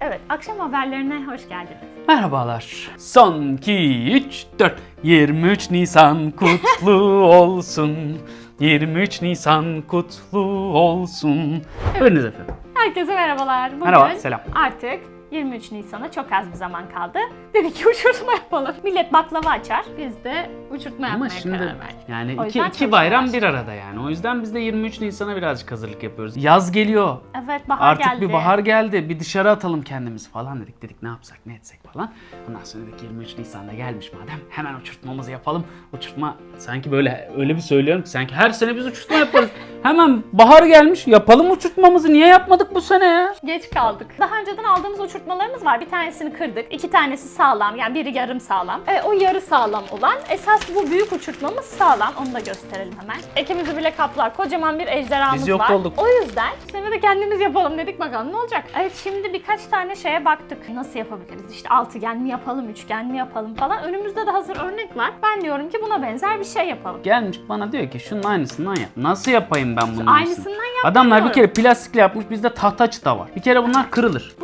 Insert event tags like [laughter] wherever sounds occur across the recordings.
Evet, akşam haberlerine hoş geldiniz. Merhabalar. Son 2, 3, 4. 23 Nisan kutlu olsun. 23 Nisan kutlu olsun. Buyurunuz efendim. Herkese merhabalar. Bugün Merhaba, selam. artık 23 Nisan'a çok az bir zaman kaldı. Dedik ki uçurtma yapalım. Millet baklava açar. Biz de uçurtma Ama yapmaya şimdi karar verdik. yani O iki, yüzden iki çok bayram yavaş. bir arada yani. O yüzden biz de 23 Nisan'a birazcık hazırlık yapıyoruz. Yaz geliyor. Evet, bahar Artık geldi. bir bahar geldi. Bir dışarı atalım kendimizi falan dedik. Dedik ne yapsak ne etsek falan. Ondan sonra dedik 23 Nisan'da gelmiş madem. Hemen uçurtmamızı yapalım. Uçurtma sanki böyle öyle bir söylüyorum ki sanki her sene biz uçurtma yaparız. [laughs] Hemen bahar gelmiş yapalım uçurtmamızı. Niye yapmadık bu sene ya? Geç kaldık. Daha önceden aldığımız uçurtmalarımız var. Bir tanesini kırdık. iki tanesi sağlam. Yani biri yarım sağlam. E, o yarı sağlam olan. Esas bu büyük uçurtmamız sağlam. Onu da gösterelim hemen. Ekimizi bile kaplar. Kocaman bir ejderhamız Biz yok var. olduk. O yüzden bu sene de kendimiz yapalım dedik bakalım ne olacak. Evet şimdi birkaç tane şeye baktık. Nasıl yapabiliriz? İşte altıgen mi yapalım, üçgen mi yapalım falan. Önümüzde de hazır örnek var. Ben diyorum ki buna benzer bir şey yapalım. Gelmiş bana diyor ki şunun aynısından yap. Nasıl yapayım ben bunun Aynısından yap. Adamlar bir kere plastikle yapmış bizde tahta çıta var. Bir kere bunlar kırılır. Yap.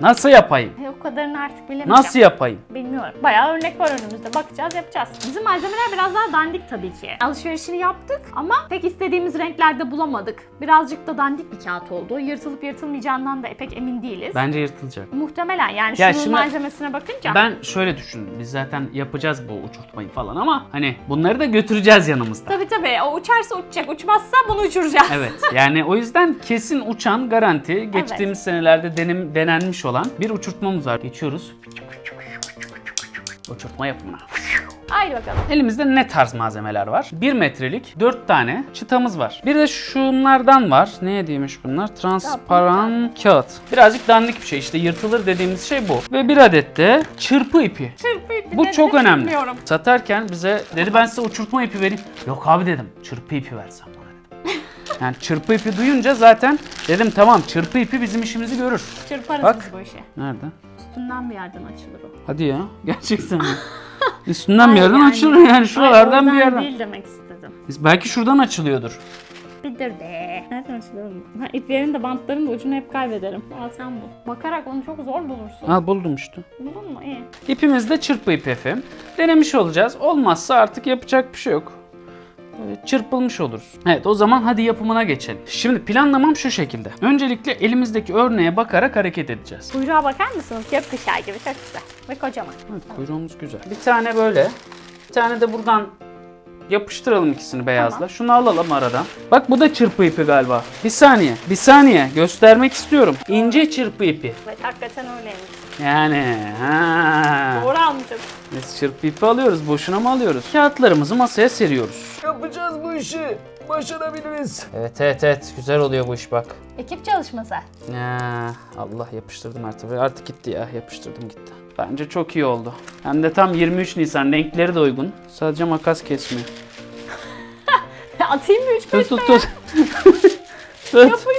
Nasıl yapayım? E, o kadarını artık bilemeyeceğim. Nasıl yapayım? Bilmiyorum. Bayağı örnek var önümüzde. Bakacağız, yapacağız. Bizim malzemeler biraz daha dandik tabii ki. Alışverişini yaptık ama pek istediğimiz renklerde bulamadık. Birazcık da dandik bir kağıt oldu. Yırtılıp yırtılmayacağından da pek emin değiliz. Bence yırtılacak. Muhtemelen yani Ya şunun şimdi- malzemesine bakınca. Ben şöyle düşündüm. Biz zaten yapacağız bu uçurtmayı falan ama hani bunları da götüreceğiz yanımızda. Tabii tabii. O uçarsa uçacak. Uçmazsa bunu uçuracağız. Evet yani o yüzden kesin uçan garanti [laughs] geçtiğimiz senelerde denim, denenmiş olan bir uçurtmamız var. Geçiyoruz. Uçurtma yapımına. Haydi bakalım. Elimizde ne tarz malzemeler var? 1 metrelik 4 tane çıtamız var. Bir de şunlardan var. Ne diyeymiş bunlar? Transparan kağıt. Birazcık dandik bir şey. İşte yırtılır dediğimiz şey bu. Ve bir adet de çırpı ipi. Çırpı ipi Bu çok önemli. bilmiyorum. Satarken bize dedi ben size uçurtma ipi vereyim. Yok abi dedim çırpı ipi versem bana. Yani çırpı ipi duyunca zaten dedim tamam çırpı ipi bizim işimizi görür. Çırparız Bak. biz bu işi. Nerede? Üstünden bir yerden açılır o. Hadi ya. [laughs] Gerçekten mi? [laughs] Üstünden bir Hayır, yerden yani- açılır yani Hayır, şuralardan oradan bir yerden. değil demek istedim. Biz- Belki şuradan açılıyordur. Bir dur be. Nereden açılıyor bu? Ha, iplerin de bantların da ucunu hep kaybederim. Al sen bul. Bakarak onu çok zor bulursun. Ha buldum işte. Buldun mu? İyi. İpimiz de çırpı ipi efendim. Denemiş olacağız. Olmazsa artık yapacak bir şey yok. Böyle Çırpılmış oluruz. Evet o zaman hadi yapımına geçelim. Şimdi planlamam şu şekilde. Öncelikle elimizdeki örneğe bakarak hareket edeceğiz. Kuyruğa bakar mısınız? Gökkuşağı gibi çok güzel. Ve kocaman. Evet kuyruğumuz güzel. Bir tane böyle. Bir tane de buradan yapıştıralım ikisini beyazla. Tamam. Şunu alalım aradan. Bak bu da çırpı ipi galiba. Bir saniye. Bir saniye. Göstermek istiyorum. İnce çırpı ipi. Evet hakikaten öyleymiş. Yani ha. Doğru almışım. Biz çırpı ipi alıyoruz. Boşuna mı alıyoruz? Kağıtlarımızı masaya seriyoruz. Yapacağız bu işi. Başarabiliriz. Evet evet evet. Güzel oluyor bu iş bak. Ekip çalışması. Ya, Allah yapıştırdım artık. Artık gitti ya. Yapıştırdım gitti. Bence çok iyi oldu. Hem de tam 23 Nisan. Renkleri de uygun. Sadece makas kesmiyor. [laughs] Atayım mı üç Tut beş tut tut. [laughs] tut. Yapıştır.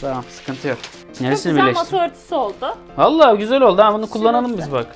Tamam sıkıntı yok. Çok Neresini güzel birleştir? masa örtüsü oldu. Vallahi güzel oldu ha bunu kullanalım Şurası. biz bak.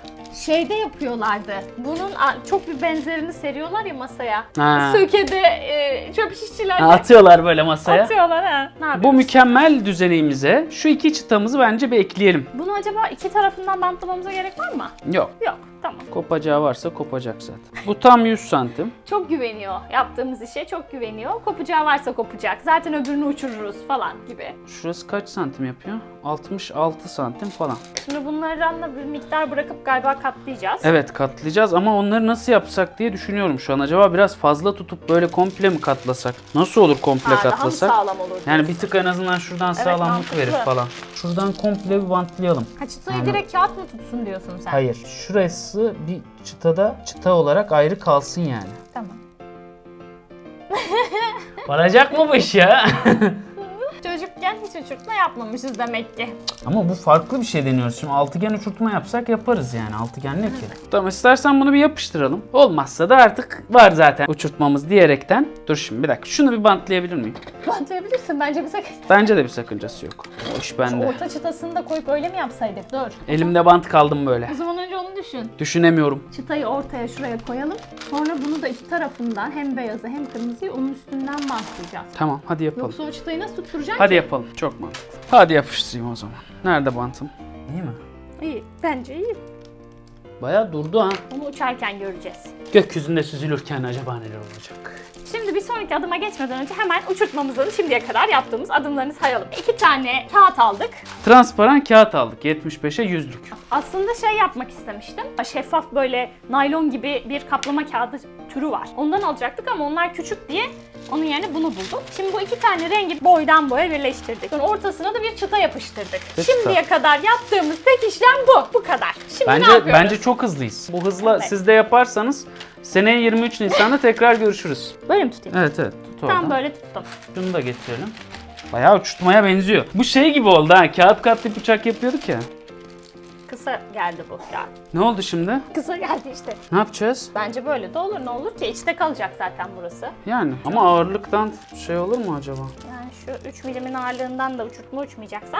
Şeyde yapıyorlardı. Bunun a, çok bir benzerini seriyorlar ya masaya. Ha. Söke'de e, çöp işçiler Ha, Atıyorlar böyle masaya. atıyorlar ha. Ne Bu yapıyoruz? mükemmel düzenimize şu iki çıtamızı bence bir ekleyelim. Bunu acaba iki tarafından bantlamamıza gerek var mı? Yok. Yok. Tamam. Kopacağı varsa kopacak zaten. Bu tam 100 santim. Çok güveniyor. Yaptığımız işe çok güveniyor. Kopacağı varsa kopacak. Zaten öbürünü uçururuz falan gibi. Şurası kaç santim yapıyor? 66 santim falan. Şimdi bunlardan da bir miktar bırakıp galiba katlayacağız. Evet katlayacağız ama onları nasıl yapsak diye düşünüyorum şu an. Acaba biraz fazla tutup böyle komple mi katlasak? Nasıl olur komple Ha, daha mı katlasak? sağlam olur? Yani bir tık en azından şuradan sağlamlık mantıklı. verir falan. Şuradan komple bir bantlayalım. Ha, çıtayı Yani- direkt kağıt mı tutsun diyorsun sen? Hayır. Şurası bir çıtada çıta olarak ayrı kalsın yani. Tamam. [laughs] Varacak mı bu iş ya? [laughs] Çocukken hiç uçurtma yapmamışız demek ki. Ama bu farklı bir şey deniyoruz. Şimdi altıgen uçurtma yapsak yaparız yani. Altıgen ne ki? Tamam istersen bunu bir yapıştıralım. Olmazsa da artık var zaten uçurtmamız diyerekten. Dur şimdi bir dakika. Şunu bir bantlayabilir miyim? Bantlayabilirsin bence bir sakın. Bence de bir sakıncası yok. O iş bende. Orta çıtasını da koyup öyle mi yapsaydık? Dur. Elimde bant kaldım böyle. O zaman önce onu düşün. Düşünemiyorum. Çıtayı ortaya şuraya koyalım. Sonra bunu da iki tarafından hem beyazı hem kırmızıyı onun üstünden bantlayacağız. Tamam hadi yapalım. Yoksa o çıtayı nasıl tutturacaksın Hadi ki? yapalım. Çok mantıklı. Hadi yapıştırayım o zaman. Nerede bantım? İyi mi? İyi. Bence iyi. Bayağı durdu ha. Bunu uçarken göreceğiz. Gökyüzünde süzülürken acaba neler olacak? Şimdi bir sonraki adıma geçmeden önce hemen uçurtmamızın şimdiye kadar yaptığımız adımlarını sayalım. İki tane kağıt aldık. Transparan kağıt aldık. 75'e 100'lük. Aslında şey yapmak istemiştim. Şeffaf böyle naylon gibi bir kaplama kağıdı türü var. Ondan alacaktık ama onlar küçük diye onun yerine bunu buldum. Şimdi bu iki tane rengi boydan boya birleştirdik. Sonra ortasına da bir çıta yapıştırdık. Çıta. Şimdiye kadar yaptığımız tek işlem bu. Bu kadar. Şimdi ne Bence yapıyoruz? bence çok hızlıyız. Bu hızla Evet. siz de yaparsanız seneye 23 Nisan'da tekrar görüşürüz. Böyle mi tutayım? Evet evet. Tut oradan. Tam böyle tuttum. Şunu da getirelim. Bayağı uçurtmaya benziyor. Bu şey gibi oldu ha. Kağıt katlayıp bıçak yapıyorduk ya. Kısa geldi bu ya. Ne oldu şimdi? Kısa geldi işte. Ne yapacağız? Bence böyle de olur ne olur ki içte kalacak zaten burası. Yani ama ağırlıktan şey olur mu acaba? Yani şu 3 milimin ağırlığından da uçurtma uçmayacaksa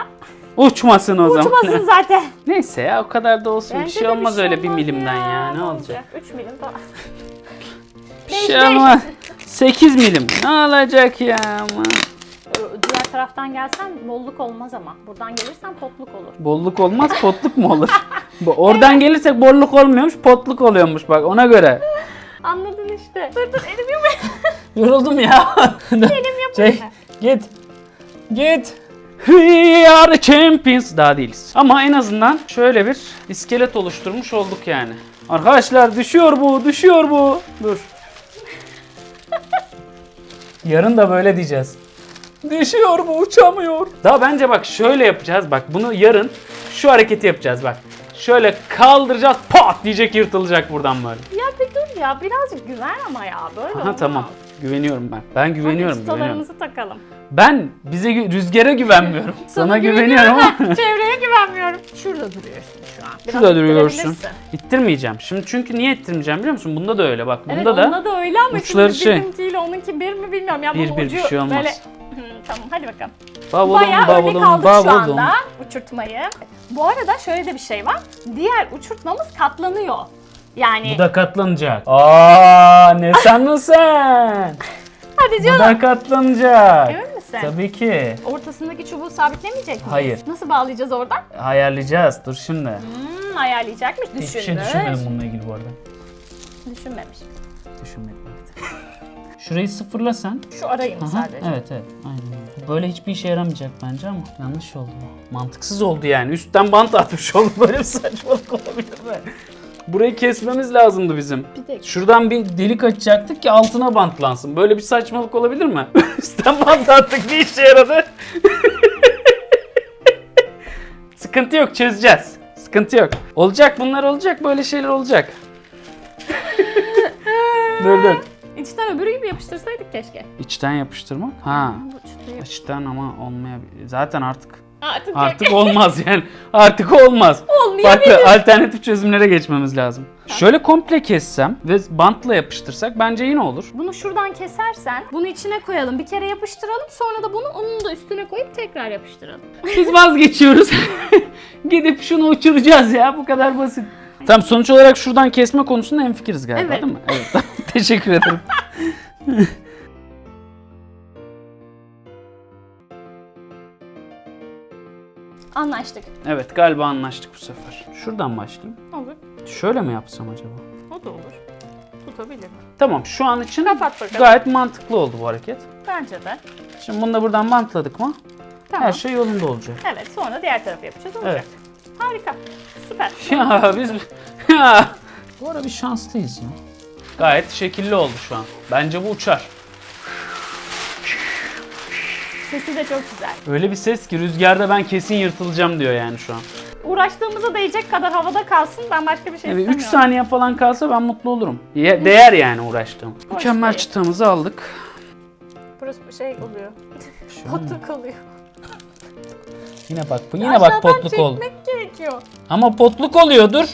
Uçmasın o zaman. uçmasın [laughs] zaten. Neyse ya o kadar da olsun. bir Bence şey de olmaz öyle bir olmaz milimden ya. Ne Ne olacak? 3 milim falan. Bir şey olmaz. 8 milim. Ne olacak ya ama. Taraftan gelsen bolluk olmaz ama. Buradan gelirsen potluk olur. Bolluk olmaz potluk mu olur? [laughs] Oradan gelirsek bolluk olmuyormuş potluk oluyormuş bak ona göre. [laughs] Anladın işte. Dur dur elim yok. [laughs] Yoruldum ya. elim yok. Şey, git. Git. We are champions. Daha değiliz. Ama en azından şöyle bir iskelet oluşturmuş olduk yani. Arkadaşlar düşüyor bu, düşüyor bu. Dur. Yarın da böyle diyeceğiz. Düşüyor bu, uçamıyor. Daha bence bak şöyle yapacağız. Bak bunu yarın şu hareketi yapacağız bak. Şöyle kaldıracağız, pat diyecek yırtılacak buradan böyle. Ya bir dur ya birazcık güven ama ya böyle Aha olmaz. tamam. Güveniyorum ben. Ben Hadi güveniyorum, güveniyorum. çıtalarımızı takalım. Ben bize gü- rüzgara güvenmiyorum. [laughs] Sana, güveniyorum ama ama [laughs] çevreye güvenmiyorum. Şurada duruyorsun şu an. Biraz şurada duruyorsun. ittirebilirsin. İttirmeyeceğim. Şimdi çünkü niye ittirmeyeceğim biliyor musun? Bunda da öyle bak. Bunda Evet da onda da öyle ama uçları şimdi şey. bizimkiyle onunki bir mi bilmiyorum. Ya Bir, bunun bir, ucu bir şey olmaz. Böyle... Tamam hadi bakalım. bavulum Bayağı öne bavulum kaldık şu bavulum. anda uçurtmayı. Bu arada şöyle de bir şey var. Diğer uçurtmamız katlanıyor. Yani Bu da katlanacak. Aa ne [laughs] sandın sen? hadi Bu canım. da katlanacak. Emin misin? Tabii ki. Ortasındaki çubuğu sabitlemeyecek miyiz? Hayır. Nasıl bağlayacağız oradan? Ayarlayacağız. Dur şimdi. Hmm, ayarlayacakmış. Düşünmüş. Hiçbir şey düşünmedim bununla ilgili bu arada. Düşünmemiş. Düşünmedim. [laughs] Şurayı sıfırla sen. Şu arayı mı Aha, sadece? evet evet aynen öyle. Böyle hiçbir işe yaramayacak bence ama yanlış oldu bu. Mantıksız oldu yani. Üstten bant atmış oldu. Böyle bir saçmalık olabilir mi? Burayı kesmemiz lazımdı bizim. Bir dakika. Şuradan bir delik açacaktık ki altına bantlansın. Böyle bir saçmalık olabilir mi? [laughs] Üstten bant attık bir işe yaradı. [laughs] Sıkıntı yok çözeceğiz. Sıkıntı yok. Olacak bunlar olacak böyle şeyler olacak. [laughs] dur dur. İçten öbürü gibi yapıştırsaydık keşke. İçten yapıştırmak? Ha. Bu çıtayı. İçten ama olmayabilir. Zaten artık Artık, artık olmaz yani. Artık olmaz. olmayabilir. Farklı alternatif çözümlere geçmemiz lazım. Şöyle komple kessem ve bantla yapıştırsak bence yine olur. Bunu şuradan kesersen bunu içine koyalım. Bir kere yapıştıralım. Sonra da bunu onun da üstüne koyup tekrar yapıştıralım. Biz vazgeçiyoruz. [laughs] Gidip şunu uçuracağız ya bu kadar basit. Tamam sonuç olarak şuradan kesme konusunda hemfikiriz galiba Evet. değil mi? Evet. [laughs] Teşekkür ederim. Anlaştık. Evet galiba anlaştık bu sefer. Şuradan başlayayım. Olur. Şöyle mi yapsam acaba? O da olur. Tutabilir. Tamam şu an için Kapat bakalım. gayet mantıklı oldu bu hareket. Bence de. Şimdi bunu da buradan bantladık mı Tamam. her şey yolunda olacak. Evet sonra diğer tarafı yapacağız. Olacak. Harika. Süper. [laughs] Ya biz [laughs] ya. Bu ara bir şanslıyız ya. Gayet şekilli oldu şu an. Bence bu uçar. Sesi de çok güzel. Öyle bir ses ki rüzgarda ben kesin yırtılacağım diyor yani şu an. Uğraştığımıza değecek kadar havada kalsın. Ben başka bir şey Evet, 3 istemiyorum. saniye falan kalsa ben mutlu olurum. Ye- değer yani uğraştığım. Mükemmel değil. çıtamızı aldık. Burası bir şey oluyor. Potluk oluyor. Yine bak bu yine bak Aşağıdan potluk oldu. çekmek gerekiyor. Ama potluk oluyor dur.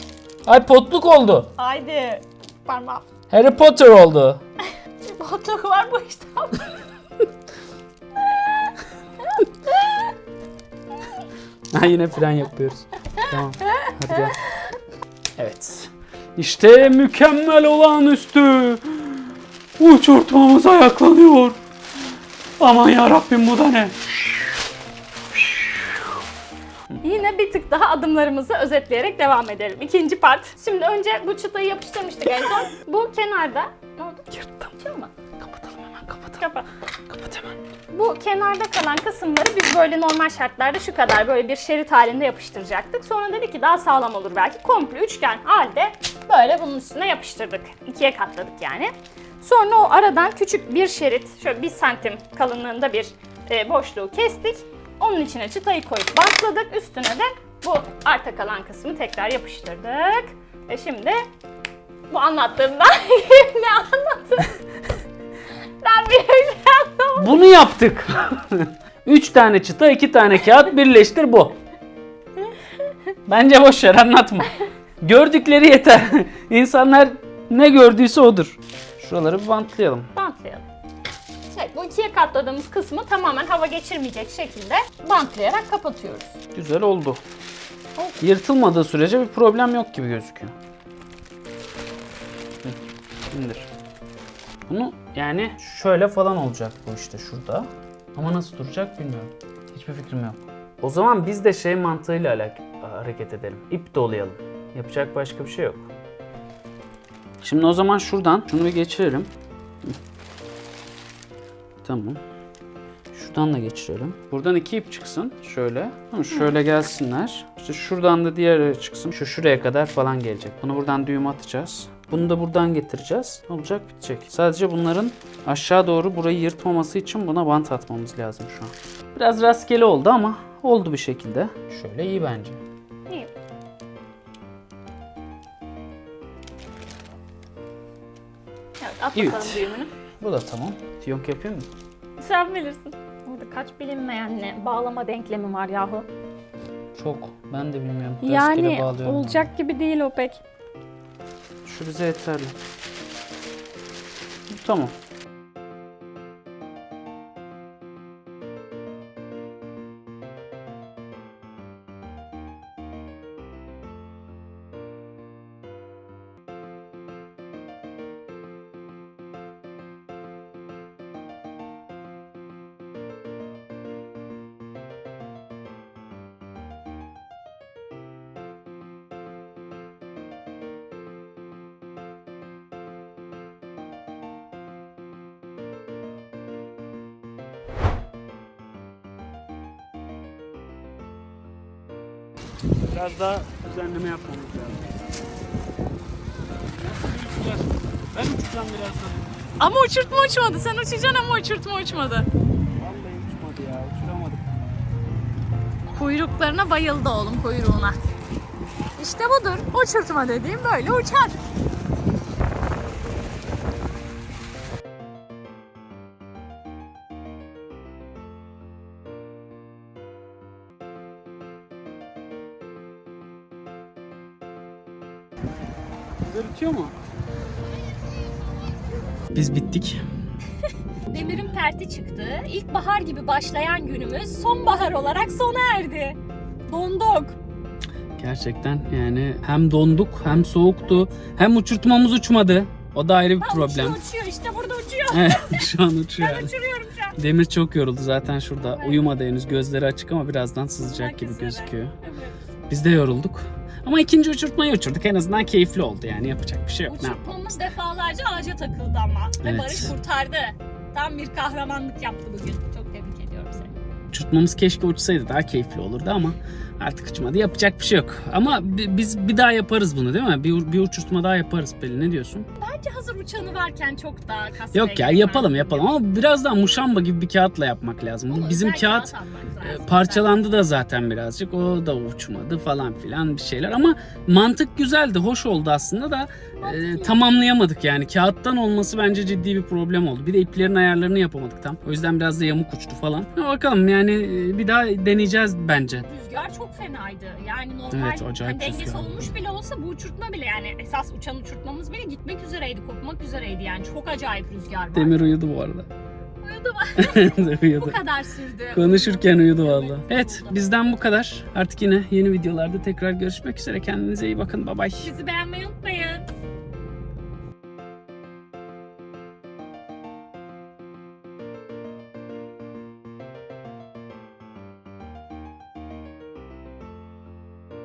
Ay potluk oldu. Haydi. Parmağım. Harry Potter oldu. [laughs] Potluk var bu işte. [laughs] Ha yine fren yapıyoruz. tamam. Hadi gel. Evet. İşte mükemmel olağanüstü. Uçurtmamız ayaklanıyor. Aman ya Rabbim bu da ne? Yine bir tık daha adımlarımızı özetleyerek devam edelim. İkinci part. Şimdi önce bu çıtayı yapıştırmıştık en son. Bu kenarda. Ne oldu? Yırttım. Mu? Kapatalım hemen kapatalım. Kapa. Kapat hemen. Bu kenarda kalan kısımları biz böyle normal şartlarda şu kadar böyle bir şerit halinde yapıştıracaktık. Sonra dedik ki daha sağlam olur belki. Komple üçgen halde böyle bunun üstüne yapıştırdık. İkiye katladık yani. Sonra o aradan küçük bir şerit, şöyle bir santim kalınlığında bir e, boşluğu kestik. Onun içine çıtayı koyup bantladık. Üstüne de bu arta kalan kısmı tekrar yapıştırdık. Ve şimdi bu anlattığımdan [laughs] ne anlattım? [laughs] ben bir şey anlamadım. Bunu yaptık. [laughs] Üç tane çıta, iki tane kağıt birleştir bu. Bence boş ver anlatma. Gördükleri yeter. İnsanlar ne gördüyse odur. Şuraları bir bantlayalım. bantlayalım. Evet, bu ikiye katladığımız kısmı tamamen hava geçirmeyecek şekilde bantlayarak kapatıyoruz. Güzel oldu. Yırtılmadığı sürece bir problem yok gibi gözüküyor. İndir. Bunu yani şöyle falan olacak bu işte şurada. Ama nasıl duracak bilmiyorum. Hiçbir fikrim yok. O zaman biz de şey mantığıyla hareket edelim. İp dolayalım. Yapacak başka bir şey yok. Şimdi o zaman şuradan şunu bir geçirelim. Tamam. Şuradan da geçirelim. Buradan iki ip çıksın. Şöyle. Tamam, şöyle gelsinler. İşte şuradan da diğer çıksın. Şu şuraya kadar falan gelecek. Bunu buradan düğüm atacağız. Bunu da buradan getireceğiz. Olacak bitecek. Sadece bunların aşağı doğru burayı yırtmaması için buna bant atmamız lazım şu an. Biraz rastgele oldu ama oldu bir şekilde. Şöyle iyi bence. İyi. Evet, at Evet. bakalım düğümünü. Bu da tamam. Fiyonk yapıyor mu? Sen bilirsin. Burada kaç bilinmeyen ne bağlama denklemi var yahu. Çok. Ben de bilmiyorum. Rastgele Yani bağlıyorum. olacak gibi değil o pek. Şu bize yeterli. Bu Tamam. Biraz daha düzenleme yapmamız lazım. Ben uçacağım birazdan. Ama uçurtma uçmadı. Sen uçacaksın ama uçurtma uçmadı. Vallahi uçmadı ya, uçuramadık. Kuyruklarına bayıldı oğlum kuyruğuna. İşte budur. Uçurtma dediğim böyle uçar. Uçuyor mu? Biz bittik. [laughs] Demirin perti çıktı. İlkbahar gibi başlayan günümüz sonbahar olarak sona erdi. Donduk. Gerçekten yani hem donduk hem soğuktu hem uçurtmamız uçmadı. O da ayrı bir Ha, problem. Uçuyor uçuyor işte burada uçuyor. Evet, [laughs] şu an uçuyor. Ben uçuruyorum şu an. Demir çok yoruldu zaten şurada. Uyumadı henüz. Gözleri açık ama birazdan sızacak gibi Herkes öyle. gözüküyor. Evet. Biz de yorulduk. Ama ikinci uçurtmayı uçurduk. En azından keyifli oldu yani. Yapacak bir şey yok. Uçurtmamız defalarca ağaca takıldı ama. Ve Evet. Barış kurtardı. Tam bir kahramanlık yaptı bugün. Çok tebrik ediyorum seni. Uçurtmamız keşke uçsaydı daha keyifli olurdu ama artık uçmadı. Yapacak bir şey yok. Ama bi- biz bir daha yaparız bunu değil mi? Bir, bir uçurtma daha yaparız Pelin. Ne diyorsun? Bence hazır uçanı varken çok daha kasmaya Yok ya yapalım yapalım ama biraz daha muşamba gibi bir kağıtla yapmak lazım. Ama bizim kağıt e, lazım. parçalandı da zaten birazcık. O da uçmadı falan filan bir şeyler ama mantık güzeldi. Hoş oldu aslında da e, tamamlayamadık yani. Kağıttan olması bence ciddi bir problem oldu. Bir de iplerin ayarlarını yapamadık tam. O yüzden biraz da yamuk uçtu falan. Bakalım yani e, bir daha deneyeceğiz bence. Rüzgar çok fenaydı. Yani normal Evet, hani dengesi olmuş bile olsa bu uçurtma bile yani esas uçan uçurtmamız bile gitmek üzereydi, kopmak üzereydi yani. Çok acayip rüzgar var. Demir uyudu bu arada. Uyudu mu? [laughs] Bu uyudu. kadar sürdü. Konuşurken uyudu valla. Evet bizden bu kadar. Artık yine yeni videolarda tekrar görüşmek üzere. Kendinize iyi bakın. Bye bye. Bizi beğenmeyi unutmayın.